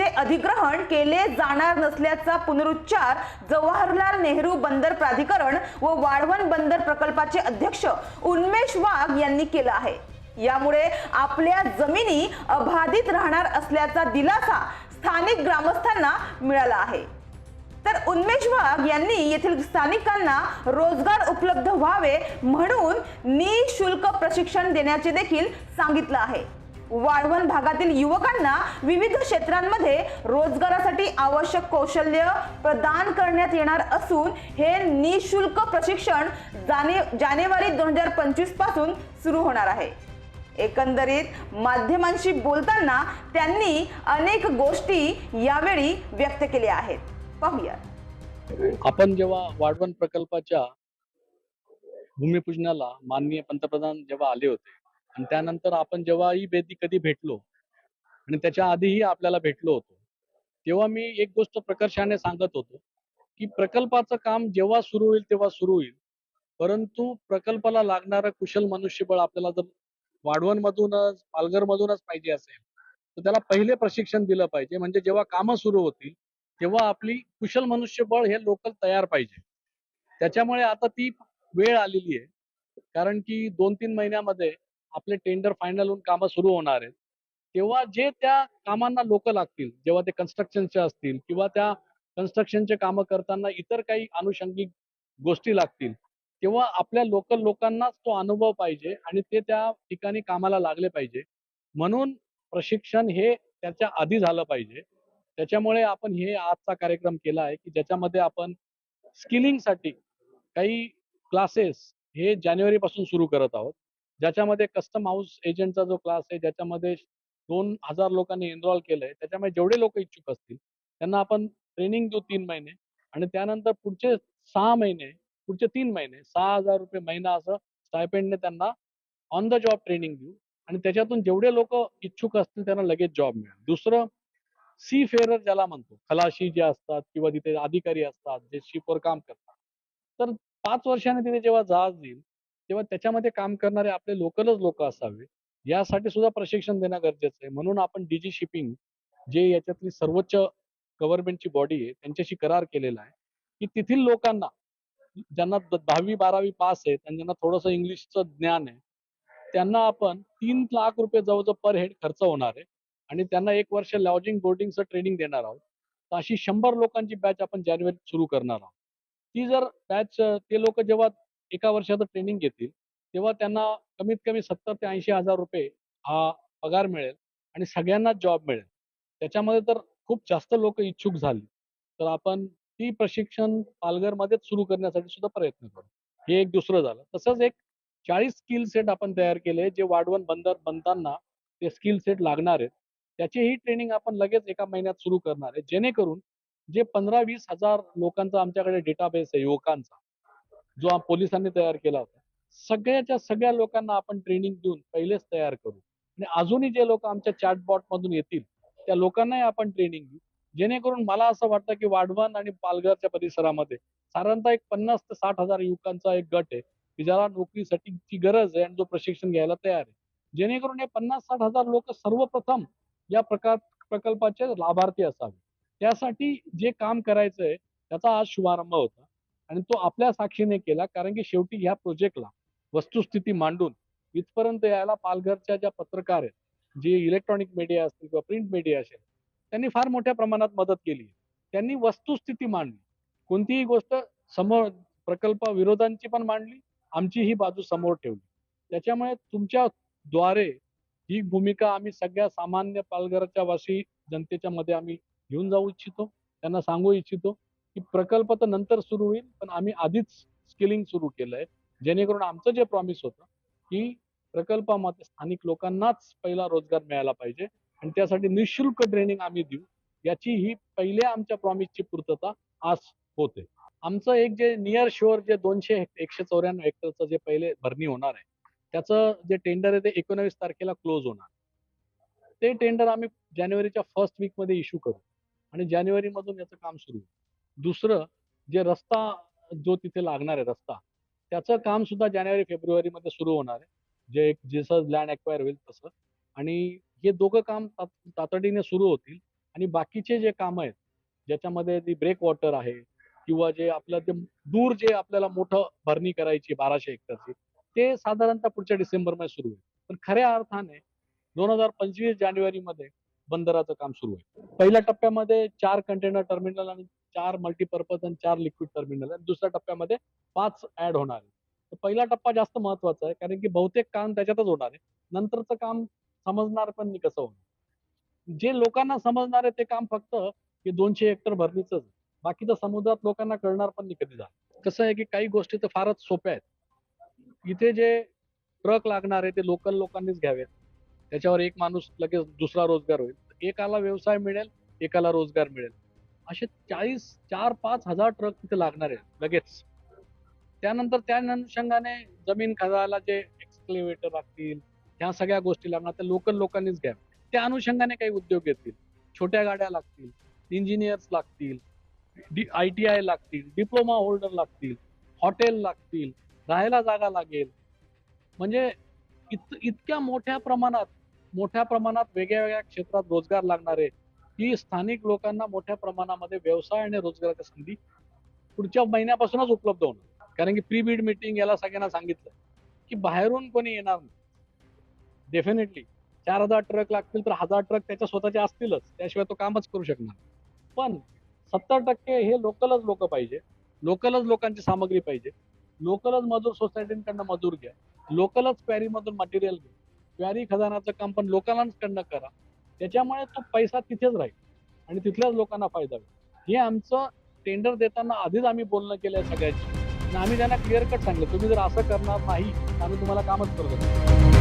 केले जाणार नसल्याचा पुनरुच्चार जवाहरलाल नेहरू बंदर प्राधिकरण व वाढवण बंदर प्रकल्पाचे अध्यक्ष उन्मेष वाघ यांनी केला आहे. यामुळे आपल्या जमिनी अबाधित राहणार असल्याचा दिलासा स्थानिक ग्रामस्थांना मिळाला आहे. तर उन्मेष वाघ यांनी येथील स्थानिकांना रोजगार उपलब्ध व्हावे म्हणून निशुल्क प्रशिक्षण देण्याचे देखील सांगितलं आहे. वाळवण भागातील युवकांना विविध क्षेत्रांमध्ये रोजगारासाठी आवश्यक कौशल्य प्रदान करण्यात येणार असून हे निशुल्क प्रशिक्षण जाने जानेवारी दोन हजार पंचवीसपासून सुरू होणार आहे. एकंदरीत माध्यमांशी बोलताना त्यांनी अनेक गोष्टी यावेळी व्यक्त केल्या आहेत. पाहूया आपण जेव्हा वाढवण प्रकल्पाच्या भूमिपूजनाला माननीय पंतप्रधान जेव्हा आले होते आणि त्यानंतर आपण जेव्हा ही बेदी कधी भेटलो आणि त्याच्या आधीही आपल्याला भेटलो होतो तेव्हा मी एक गोष्ट प्रकर्षाने सांगत होतो की प्रकल्पाचं काम जेव्हा सुरू होईल तेव्हा सुरू होईल. परंतु प्रकल्पाला लागणारं कुशल मनुष्यबळ आपल्याला जर वाढवणमधूनच मधूनच पालघर मधूनच पाहिजे असेल तर त्याला पहिले प्रशिक्षण दिलं पाहिजे. म्हणजे जेव्हा कामं सुरू होतील तेव्हा आपली कुशल मनुष्यबळ हे लोकल तयार पाहिजे. त्याच्यामुळे आता ती वेळ आलेली आहे. कारण की दोन तीन महिन्यामध्ये आपले टेंडर फायनल होऊन कामं सुरू होणार आहेत. तेव्हा जे त्या कामांना लोक लागतील जेव्हा ते कन्स्ट्रक्शनचे असतील किंवा त्या कन्स्ट्रक्शनचे कामं करताना इतर काही अनुषंगिक गोष्टी लागतील तेव्हा आपल्या लोकल लोकांनाच तो अनुभव पाहिजे आणि ते त्या ठिकाणी कामाला लागले पाहिजे. म्हणून प्रशिक्षण हे त्याच्या आधी झालं पाहिजे. त्याच्यामुळे आपण हे आजचा कार्यक्रम केला आहे की ज्याच्यामध्ये आपण स्किलिंगसाठी काही क्लासेस हे जानेवारी पासून सुरू करत आहोत. ज्याच्यामध्ये कस्टम हाऊस एजंटचा जो क्लास आहे ज्याच्यामध्ये दोन हजार लोकांनी एनरोल केलंय त्याच्यामुळे जेवढे लोक इच्छुक असतील त्यांना आपण ट्रेनिंग देऊ तीन महिने आणि त्यानंतर पुढचे सहा महिने पुढचे तीन महिने सहा हजार रुपये महिना असं स्टायपेंडने त्यांना ऑन द जॉब ट्रेनिंग देऊ आणि त्याच्यातून जेवढे लोक इच्छुक असतील त्यांना लगेच जॉब मिळेल. दुसरं सी फेअरर ज्याला म्हणतो खलाशी जे असतात किंवा तिथे अधिकारी असतात जे शिपवर काम करतात तर पाच वर्षाने तिथे जेव्हा जहाज देईल तेव्हा त्याच्यामध्ये काम करणारे आपले लोकलच लोक असावे. यासाठी सुद्धा प्रशिक्षण देणं गरजेचं आहे. म्हणून आपण डीजी शिपिंग जे याच्यातली सर्वोच्च गव्हर्नमेंटची बॉडी आहे त्यांच्याशी करार केलेला आहे. की तेथील लोकांना ज्यांना दहावी बारावी पास आहे आणि ज्यांना थोडंसं इंग्लिशचं ज्ञान आहे त्यांना आपण तीन लाख रुपये जवळजवळ पर हेड खर्च होणार आहे. आणि त्यांना एक वर्ष लॉजिंग बोर्डिंगचं ट्रेनिंग देणार आहोत. तर अशी शंभर लोकांची बॅच आपण जानेवारीत सुरू करणार आहोत. ती जर बॅच ते लोक जेव्हा एका वर्षाचं ट्रेनिंग घेतील तेव्हा त्यांना कमीत कमी सत्तर ते ऐंशी हजार रुपये हा पगार मिळेल आणि सगळ्यांनाच जॉब मिळेल. त्याच्यामध्ये तर खूप जास्त लोक इच्छुक झाली. तर आपण ती प्रशिक्षण पालघरमध्येच सुरू करण्यासाठी सुद्धा प्रयत्न करू. हे एक दुसरं झालं. तसंच एक चाळीस स्किल सेट आपण तयार केले जे वाढवण बंदर बनताना ते स्किल सेट लागणार आहेत. त्याचीही ट्रेनिंग आपण लगेच एका महिन्यात सुरू करणार आहे. जेणेकरून जे पंधरा वीस हजार लोकांचा आमच्याकडे डेटाबेस आहे युवकांचा जो पोलिसांनी तयार केला होता. सगळ्याच्या सगळ्या लोकांना आपण ट्रेनिंग देऊन पहिलेच तयार करू. आणि अजूनही जे लोक आमच्या चॅटबॉट मधून येतील त्या लोकांनाही आपण ट्रेनिंग देऊ. जेणेकरून मला असं वाटतं की वाढवण आणि पालघरच्या परिसरामध्ये साधारणतः एक पन्नास ते साठ हजार युवकांचा एक गट आहे की ज्याला नोकरीसाठी ची गरज आहे आणि जो प्रशिक्षण घ्यायला तयार आहे. जेणेकरून हे पन्नास साठ हजार लोक सर्वप्रथम या प्रकार प्रकल्पाचे लाभार्थी असावे. त्यासाठी जे काम करायचंय त्याचा आज शुभारंभ होता. आणि तो आपल्या साक्षीने केला कारण की शेवटी ह्या प्रोजेक्टला वस्तुस्थिती मांडून इथपर्यंत यायला पालघरच्या ज्या पत्रकार आहेत जे इलेक्ट्रॉनिक मीडिया असतील किंवा प्रिंट मीडिया असेल त्यांनी फार मोठ्या प्रमाणात मदत केली. त्यांनी वस्तुस्थिती मांडली. कोणतीही गोष्ट समोर प्रकल्प विरोधांची पण मांडली आमची ही बाजू समोर ठेवली. त्याच्यामुळे तुमच्या द्वारे ही भूमिका आम्ही सगळ्या सामान्य पालघरच्या वासी जनतेच्या मध्ये आम्ही घेऊन जाऊ इच्छितो. त्यांना सांगू इच्छितो. की प्रकल्प तर नंतर सुरू होईल पण आम्ही आधीच स्किलिंग सुरू केलंय. जेणेकरून आमचं जे प्रॉमिस होतं की प्रकल्पामध्ये स्थानिक लोकांनाच पहिला रोजगार मिळाला पाहिजे आणि त्यासाठी निशुल्क ट्रेनिंग आम्ही देऊ याची ही पहिल्या आमच्या प्रॉमिसची पूर्तता आज होते. आमचं एक जे नियर शोअर जे दोनशे एकशे चौऱ्याण्णव हेक्टरचं जे पहिले भरणी होणार आहे त्याचं जे टेंडर आहे ते एकोणावीस तारखेला क्लोज होणार. ते टेंडर आम्ही जानेवारीच्या फर्स्ट वीकमध्ये इश्यू करू आणि जानेवारी मधून याचं काम सुरू होईल. दुसरं जे रस्ता जो तिथे लागणार आहे रस्ता त्याचं काम सुद्धा जानेवारी फेब्रुवारी मध्ये सुरू होणार आहे. जे एक जसं लँड अक्वायर होईल तसं. आणि हे दोघं काम तातडीने सुरू होतील. आणि बाकीचे जे काम आहेत ज्याच्यामध्ये जी ब्रेक वॉटर आहे किंवा जे आपलं ते दूर जे आपल्याला मोठं भरणी करायची बाराशे हेक्टरची ते साधारणतः पुढच्या डिसेंबरमध्ये सुरू होईल. पण खऱ्या अर्थाने दोन हजार पंचवीस जानेवारीमध्ये बंदराचं काम सुरू आहे पहिल्या टप्प्यामध्ये चार कंटेनर टर्मिनल आणि चार मल्टीपर्पज आणि चार लिक्विड टर्मिनल आणि दुसऱ्या टप्प्यामध्ये पाच ऍड होणार आहे. तर पहिला टप्पा जास्त महत्त्वाचा आहे कारण की बहुतेक काम त्याच्यातच होणार आहे. नंतरचं काम समजणार पण मी कसं होणार. जे लोकांना समजणार आहे ते काम फक्त हे दोनशे हेक्टर भरणीच बाकी तर समुद्रात लोकांना कळणार पण नाही कधी झालं. कसं आहे की काही गोष्टी तर फारच सोप्या आहेत. इथे जे ट्रक लागणार आहे ते लोकल लोकांनीच घ्यावेत. त्याच्यावर एक माणूस लगेच दुसरा रोजगार होईल. एकाला व्यवसाय मिळेल एकाला रोजगार मिळेल. असे चाळीस चार पाच हजार ट्रक तिथे लागणार आहेत लगेच. त्यानंतर त्या अनुषंगाने जमीन खदायला जे एक्सक्लेवेटर लागतील ह्या सगळ्या गोष्टी लागणार त्या लोकल लोकांनीच घ्या त्या अनुषंगाने काही उद्योग येतील. छोट्या गाड्या लागतील इंजिनियर्स लागतील आय टी आय लागतील डिप्लोमा होल्डर लागतील हॉटेल लागतील राहायला जागा लागेल. म्हणजे इत इतक्या मोठ्या प्रमाणात मोठ्या प्रमाणात वेगळ्या वेगळ्या क्षेत्रात रोजगार लागणारे ही स्थानिक लोकांना मोठ्या प्रमाणामध्ये व्यवसाय आणि रोजगाराच्या संधी पुढच्या महिन्यापासूनच उपलब्ध होणार. कारण की प्री बीड मिटिंग याला सगळ्यांना सांगितलं की बाहेरून कोणी येणार नाही. डेफिनेटली चार हजार ट्रक लागतील तर हजार ट्रक त्याच्या स्वतःचे असतीलच. त्याशिवाय तो कामच करू शकणार पण सत्तर टक्के हे लोकलच लोक पाहिजे. लोकलच लोकांची सामग्री पाहिजे. लोकलच मजूर सोसायटींकडनं मजूर घ्या. लोकलच क्वॅरीमधून मटेरियल घ्या. क्वॅरी खजानाचं काम पण लोकांकडनं करा. त्याच्यामुळे तो पैसा तिथेच राहील आणि तिथल्याच लोकांना फायदा होईल. हे आमचं टेंडर देताना आधीच आम्ही बोलणं केलं सगळ्याची आणि आम्ही त्यांना क्लिअर कट सांगितलं. तुम्ही जर असं करणार नाही तर आम्ही तुम्हाला कामच करतो